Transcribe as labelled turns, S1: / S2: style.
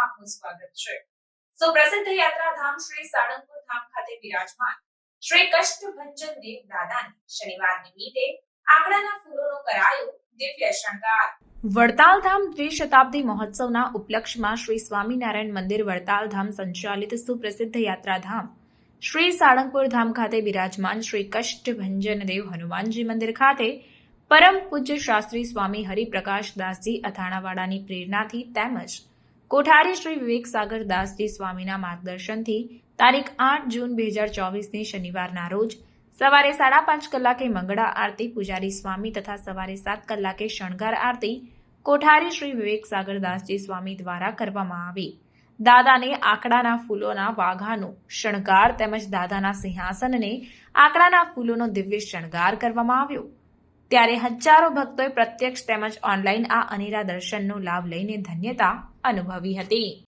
S1: આપનું સ્વાગત છે. સુપ્રસિદ્ધ યાત્રાધામ શ્રી સાળંગપુર ધામ ખાતે બિરાજમાન શ્રી કષ્ટભંજન દેવ દાદાની શનિવાર નિમિત્તે આંકડાના ફૂલોનો કરાયો દિવ્ય શણગાર. વડતાલ ધામ દ્વિશતાબ્દી મહોત્સવના ઉપલક્ષમાં શ્રી સ્વામિનારાયણ મંદિર વડતાલ ધામ સંચાલિત સુપ્રસિદ્ધ યાત્રાધામ શ્રી સાળંગપુર ધામ ખાતે બિરાજમાન શ્રી કષ્ટભંજન દેવ હનુમાનજી મંદિર ખાતે પરમ પૂજ્ય શાસ્ત્રી સ્વામી હરિપ્રકાશ દાસજી અથાણાવાડાની પ્રેરણાથી તેમજ કોઠારી શ્રી વિવેક સાગર દાસજી સ્વામીના માર્ગદર્શનથી તારીખ આઠ જૂન બે હજાર ચોવીસની શનિવારના રોજ સવારે સાડા પાંચ કલાકે મંગળા આરતી પૂજારી સ્વામી તથા સવારે સાત કલાકે શણગાર આરતી કોઠારી શ્રી વિવેક સાગર દાસજી સ્વામી દ્વારા કરવામાં આવી. દાદાને આંકડાના ફૂલોના વાઘાનો શણગાર તેમજ દાદાના સિંહાસનને આંકડાના ફૂલોનો દિવ્ય શણગાર કરવામાં આવ્યો. ત્યારે હજારો ભક્તોએ પ્રત્યક્ષ તેમજ ઓનલાઈન આ અનેરા દર્શનનો લાભ લઈને ધન્યતા અનુભવી હતી.